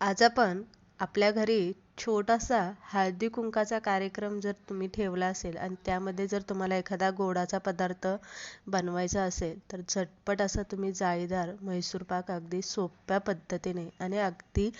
आज आपण आपल्या घरी छोटासा हळदी कुंकाचा कार्यक्रम जर तुम्ही ठेवला असेल आणि त्यामध्ये जर तुम्हाला एखादा गोडाचा पदार्थ बनवायचा असेल तर झटपट असा तुम्ही जाळीदार म्हैसूर पाक अगदी सोप्या पद्धतीने आणि अगदी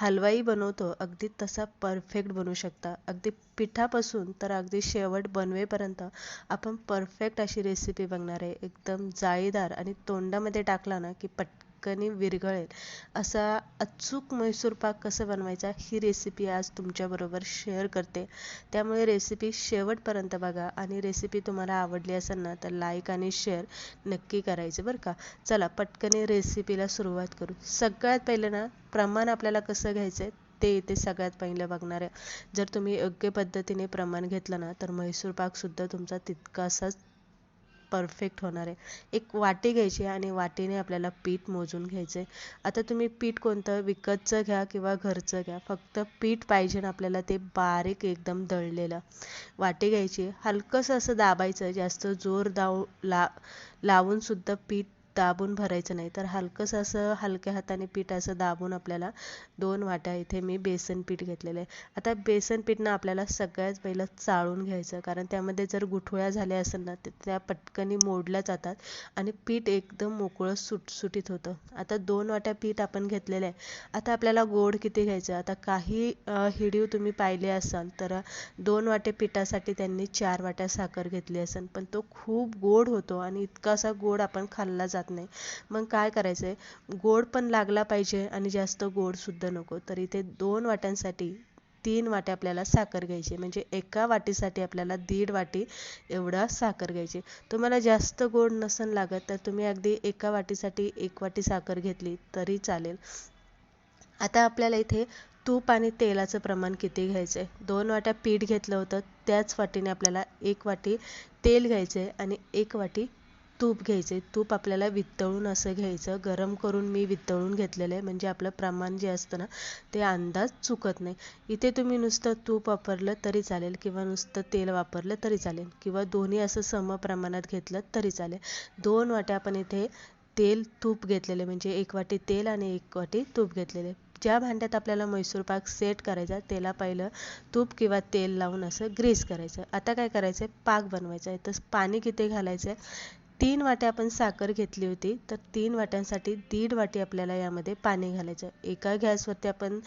हलवाई बनवतो अगदी तसा परफेक्ट बनवू शकता. अगदी पिठापासून तर अगदी शेवट बनवेपर्यंत आपण परफेक्ट अशी रेसिपी बघणार आहे. एकदम जाळीदार आणि तोंडामध्ये टाकला ना की पट पटकन विरघळेल असा अचूक म्हैसूर पाक कसं बनवायचा ही रेसिपी आज तुमच्याबरोबर शेअर करते. त्यामुळे रेसिपी शेवटपर्यंत बघा आणि रेसिपी तुम्हाला आवडली असेल ना तर लाईक आणि शेअर नक्की करायचे बरं का. चला पटकन रेसिपीला सुरुवात करू. सगळ्यात पहिलं ना प्रमाण आपल्याला कसं घ्यायचं आहे ते इथे सगळ्यात पहिलं बघणार आहे. जर तुम्ही योग्य पद्धतीने प्रमाण घेतलं ना तर म्हैसूर पाकसुद्धा तुमचा तितकासाच परफेक्ट होणार आहे. एक वाटी घ्यायची आणि वाटीने आपल्याला पीठ मोजून घ्यायचं आहे आता तुम्ही पीठ कोणतं विकतचं घ्या किंवा घरचं घ्या. फक्त पीठ पाहिजे ना आपल्याला ते बारीक एकदम दळलेलं. वाटी घ्यायची. हलकंसं असं दाबायचं. जास्त जोर दाव ला लावूनसुद्धा पीठ दाबून भरायचं नाही. तर हलकंसं असं हलक्या हाताने पीठ असं दाबून आपल्याला दोन वाट्या इथे मी बेसन पीठ घेतलेलं आहे. आता बेसन पीठनं आपल्याला सगळ्यात पहिलं चाळून घ्यायचं कारण त्यामध्ये जर गुठळ्या झाल्या असेल ना तर त्या पटकनी मोडल्या जातात आणि पीठ एकदम मोकळं सुटसुटीत होतं. आता दोन वाट्या पीठ आपण घेतलेलं आहे. आता आपल्याला गोड किती घ्यायचं आता काही हिडीव तुम्ही पाहिले असाल तर दोन वाटे पिठासाठी त्यांनी चार वाट्या साखर घेतली असेल. पण तो खूप गोड होतो आणि इतका असा गोड आपण खाल्ला जात. नाही. मग काय करायचं आहे गोड पण लागला पाहिजे आणि जास्त गोडसुद्धा नको. तर इथे दोन वाट्यांसाठी तीन वाटे आपल्याला साखर घ्यायची म्हणजे एका वाटीसाठी आपल्याला दीड वाटी एवढा साखर घ्यायची तुम्हाला जास्त गोड नसन लागत तर तुम्ही अगदी एका वाटीसाठी एक वाटी साखर घेतली तरी चालेल. आता आपल्याला इथे तूप आणि तेलाचं प्रमाण किती घ्यायचं आहे दोन वाट्या पीठ घेतलं होतं त्याच वाटीने आपल्याला एक वाटी तेल घ्यायचं आहे आणि एक वाटी तूप घ्यायचे. तूप आपल्याला वितळून असं घ्यायचं. गरम करून मी वितळून घेतलेलं आहे. म्हणजे आपलं प्रमाण जे असतं ना ते अंदाज चुकत नाही. इथे तुम्ही नुसतं तूप वापरलं तरी चालेल किंवा नुसतं तेल वापरलं तरी चालेल किंवा दोन्ही असं सम प्रमाणात घेतलं तरी चालेल. दोन वाट्या आपण इथे तेल तूप घेतलेले म्हणजे एक वाटी तेल आणि एक वाटी तूप घेतलेले ज्या भांड्यात आपल्याला मैसूर पाक सेट करायचा त्याला पहिलं तूप किंवा तेल लावून असं ग्रीस करायचं. आता काय करायचं आहे पाक बनवायचा आहे तर पाणी किती घालायचं आहे तीन वाट्या आपण साखर घेतली होती तर तीन वाट्यांसाठी दीड वाटी आपल्याला यामध्ये पाणी घालायचं. एका गॅसवरती आपण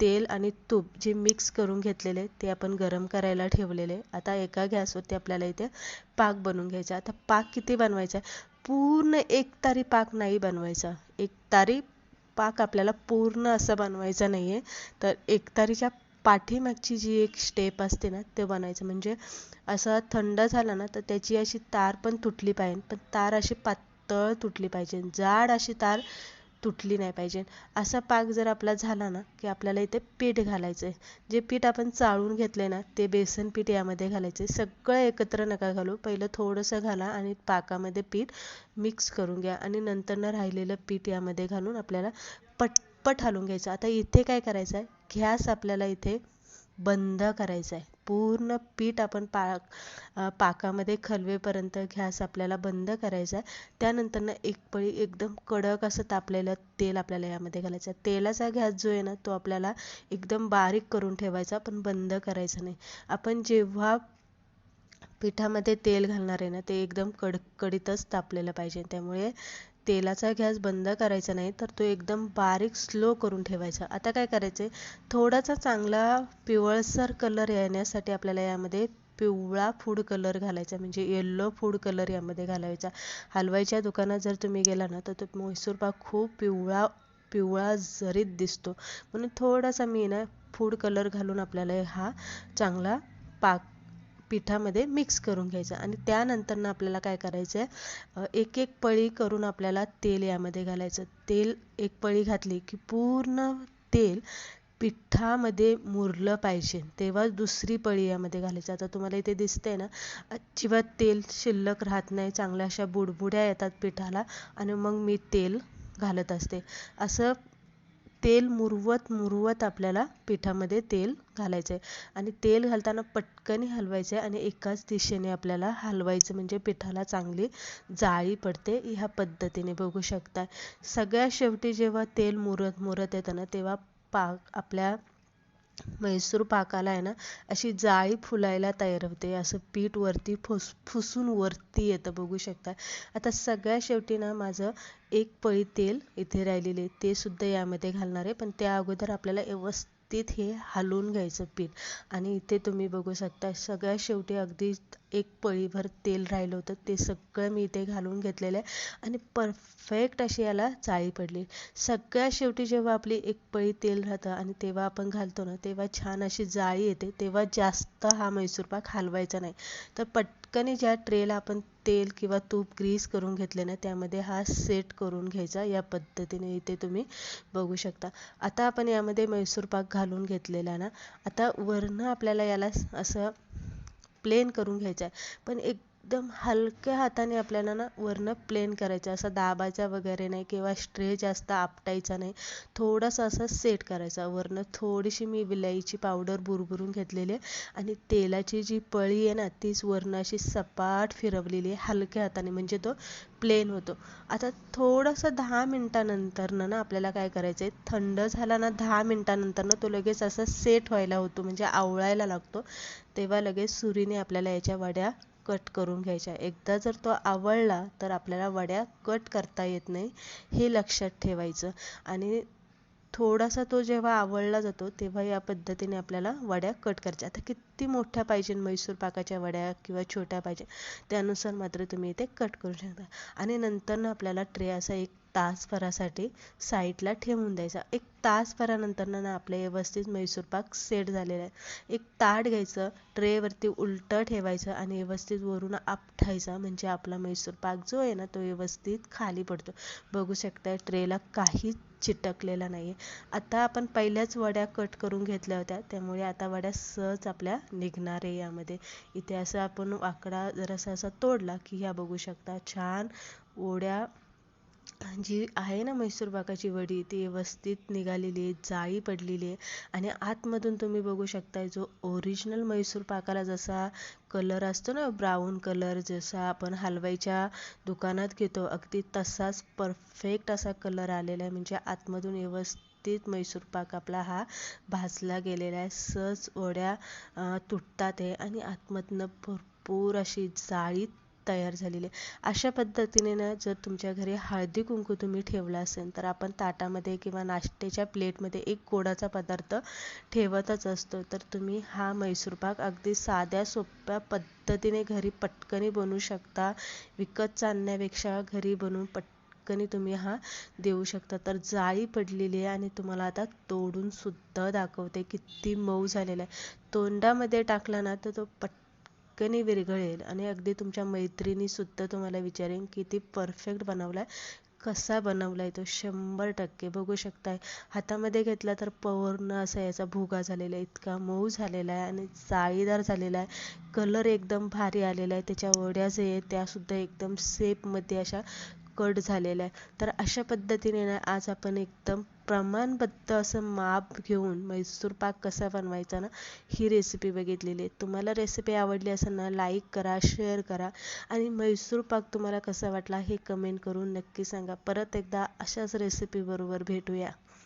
तेल आणि तूप जे मिक्स करून घेतलेले ते आपण गरम करायला ठेवलेले. आता एका गॅसवरती आपल्याला इथे पाक बनवून घ्यायचा. आता पाक किती बनवायचा? पूर्ण एक तारी पाक नाही बनवायचा. एक तारी पाक आपल्याला पूर्ण असं बनवायचा नाही आहे तर एकतारीच्या पाठीमागची जी एक स्टेप असते ना ते बनायचं म्हणजे असं थंड झालं ना तर त्याची अशी तार पण तुटली पाहिजे. पण तार अशी पातळ तुटली पाहिजे. जाड अशी तार तुटली नाही पाहिजे. असा पाक जर आपला झाला ना की आपल्याला इथे पीठ घालायचं आहे जे पीठ आपण चाळून घेतले ना ते बेसन पीठ यामध्ये घालायचं आहे सगळं एकत्र नका घालू. पहिलं थोडंसं घाला आणि पाकामध्ये पीठ मिक्स करून घ्या. आणि नंतरनं राहिलेलं पीठ यामध्ये घालून आपल्याला पटपट हलवून घ्यायचं. आता इथे काय करायचं आहे घ्यास आपल्याला इथे बंद करायचा आहे. पूर्ण पीठ आपण पा पाकामध्ये खलवेपर्यंत घ्यास आपल्याला बंद करायचा आहे. त्यानंतर एक पळी एकदम कडक असं तापलेलं तेल आपल्याला यामध्ये घालायचं आहे. तेलाचा घ्यास जो आहे ना तो आपल्याला एकदम बारीक करून ठेवायचा पण बंद करायचा नाही. आपण जेव्हा पिठामध्ये तेल घालणार आहे ना ते एकदम कडकडीतच तापलेलं पाहिजे. त्यामुळे तेलाचा गॅस बंद करायचा नाही तर तो एकदम बारीक स्लो करून ठेवायचा. आता काय करायचं आहे थोडासा चांगला पिवळसर कलर येण्यासाठी आपल्याला यामध्ये पिवळा फूड कलर घालायचा म्हणजे येल्लो फूड कलर यामध्ये घालायचा. हलवाईच्या दुकानात जर तुम्ही गेला ना तर तो म्हैसूर पाक खूप पिवळा पिवळा जरीत दिसतो. म्हणून थोडासा मी ना फूड कलर घालून आपल्याला हा चांगला पाक पिठामध्ये मिक्स करून घ्यायचं. आणि त्यानंतरनं आपल्याला काय करायचं आहे एक एक पळी करून आपल्याला तेल यामध्ये घालायचं. तेल एक पळी घातली की पूर्ण तेल पिठामध्ये मुरलं पाहिजे. तेव्हा दुसरी पळी यामध्ये घालायची. आता तुम्हाला इथे दिसतंय ना अजिबात तेल शिल्लक राहत नाही. चांगल्या अशा बुडबुड्या येतात पिठाला आणि मग मी तेल घालत असते. असं तेल मुरवत मुरवत आपल्याला पिठामध्ये तेल घालायचं आहे आणि तेल घालताना पटकन हलवायचं आहे आणि एकाच दिशेने आपल्याला हलवायचं म्हणजे पिठाला चांगली जाळी पडते. ह्या पद्धतीने बघू शकता सगळ्या शेवटी जेव्हा तेल मुरत मुरत येतं ना तेव्हा पाक आपल्या म्हैसूर पाकाला आहे ना अशी जाळी फुलायला तयार होते. असं पीठ वरती फुस फुसून वरती येतं बघू शकता. आता सगळ्या शेवटी ना माझं एक पळी तेल इथे राहिलेले ते सुद्धा यामध्ये घालणार आहे. पण त्या अगोदर आपल्याला व्यवस्थित हे हलवून घ्यायचं पीठ. आणि इथे तुम्ही बघू शकता सगळ्या शेवटी अगदी एक पळीभर तेल राहिलं होतं ते सगळं मी इथे घालून घेतलेलं आहे. आणि परफेक्ट अशी याला जाळी पडली. सगळ्या शेवटी जेव्हा आपली एक पळी तेल राहतं आणि तेव्हा आपण घालतो ना तेव्हा छान अशी जाळी येते तेव्हा जास्त हा मैसूर पाक हलवायचा नाही. तर पट पटकन ज्या ट्रेला आपण तेल किंवा तूप ग्रीस करून घेतले ना त्यामध्ये हा सेट करून घ्यायचा. या पद्धतीने इथे तुम्ही बघू शकता. आता आपण यामध्ये मैसूर पाक घालून घेतलेला ना आता वरनं आपल्याला याला असं प्लेन करून घ्यायचा आहे. पण एक एकदम हलक्या हाताने आपल्याला ना वरनं प्लेन करायचं असं दाबायचा वगैरे नाही किंवा स्ट्रे जास्त आपटायचा नाही. थोडासा असं सेट करायचा वरनं थोडीशी मी विलायची पावडर बुरबुरून घेतलेली आहे. आणि तेलाची जी पळी आहे ना तीच वरनं अशी सपाट फिरवलेली आहे. हलक्या हाताने म्हणजे तो प्लेन होतो. आता थोडंसं दहा मिनटानंतरनं ना आपल्याला काय करायचं आहे थंड झाला ना दहा मिनटानंतरनं तो लगेच असा सेट व्हायला होतो. म्हणजे आवळायला लागतो. तेव्हा लगेच सुरीने आपल्याला याच्या वड्या कट करून घ्यायच्या. एकदा जर तो आवळला तर आपल्याला वड्या कट करता येत नाही हे लक्षात ठेवायचं. आणि थोडासा तो जेव्हा आवळला जातो तेव्हा या पद्धतीने आपल्याला वड्या कट करायच्या. आता किती मोठ्या पाहिजे मैसूर पाकाच्या वड्या किंवा छोट्या पाहिजे त्यानुसार मात्र तुम्ही इथे कट करू शकता. आणि नंतर आपल्याला ट्रे असा एक तासभरासाठी साईडला ठेवून द्यायचा. एक तासभरानंतर ना आपले व्यवस्थित मैसूर पाक सेट झालेला आहे. एक ताट घ्यायचं ट्रेवरती उलटं ठेवायचं आणि व्यवस्थित वरून आपठायचा. म्हणजे आपला मैसूर पाक जो आहे ना तो व्यवस्थित खाली पडतो. बघू शकता ट्रेला काहीच चिटकलेला नाही आहे आता आपण पहिल्याच वड्या कट करून घेतल्या होत्या. त्यामुळे आता वड्या सहज आपल्या निघणार आहे यामध्ये. इथे असं आपण वाकडा जरासा असा तोडला की ह्या बघू शकता छान ओढ्या जी आहे ना म्हैसूर पाकाची वडी ती व्यवस्थित निघालेली आहे जाळी पडलेली आहे. आणि आतमधून तुम्ही बघू शकताय जो ओरिजिनल मैसूर पाकाला जसा कलर असतो ना ब्राऊन कलर जसा आपण हलवाईच्या दुकानात घेतो अगदी तसाच परफेक्ट असा कलर आलेला आहे. म्हणजे आतमधून व्यवस्थित म्हैसूर पाक आपला हा भाजला गेलेला आहे. सहज वड्या तुटतात आहे आणि आतमधनं भरपूर अशी जाळीत तयार झालेली आहे. अशा पद्धतीने ना जर तुमच्या घरी हळदी कुंकू तुम्ही ठेवला असेल तर आपण ताटामध्ये किंवा नाश्त्याच्या प्लेटमध्ये एक गोडाचा पदार्थ ठेवतच असतो. तर तुम्ही हा मैसूर पाक अगदी साध्या सोप्या पद्धतीने घरी पटकनी बनवू शकता. विकतचा आणण्यापेक्षा घरी बनवून पटकनी तुम्ही हा देऊ शकता. तर जाळी पडलेली आहे आणि तुम्हाला आता तोडून सुद्धा दाखवते किती मऊ झालेला आहे. तोंडामध्ये टाकला ना तर तो पट पटकन विरघळेल आणि अगदी तुमच्या मैत्रिणीसुद्धा तुम्हाला विचारेन किती परफेक्ट बनवला आहे कसा बनवला आहे तो शंभर टक्के. बघू शकताय हातामध्ये घेतला तर पूर्ण असा याचा भुगा झालेला आहे इतका मऊ झालेला आहे आणि जाळीदार झालेला आहे. कलर एकदम भारी आलेला आहे त्याच्या वड्या जे आहेत त्यासुद्धा एकदम सेपमध्ये अशा कट झालेला आहे. तर अशा पद्धतीने ना आज आपण एकदम प्रमाणबद्ध असं माप घेऊन मैसूर पाक कसा बनवायचा ना ही रेसिपी बघितलेली आहे. तुम्हाला रेसिपी आवडली असेल ना लाईक करा शेअर करा. आणि मैसूर पाक तुम्हाला कसा वाटला हे कमेंट करून नक्की सांगा. परत एकदा अशाच रेसिपीबरोबर भेटूया.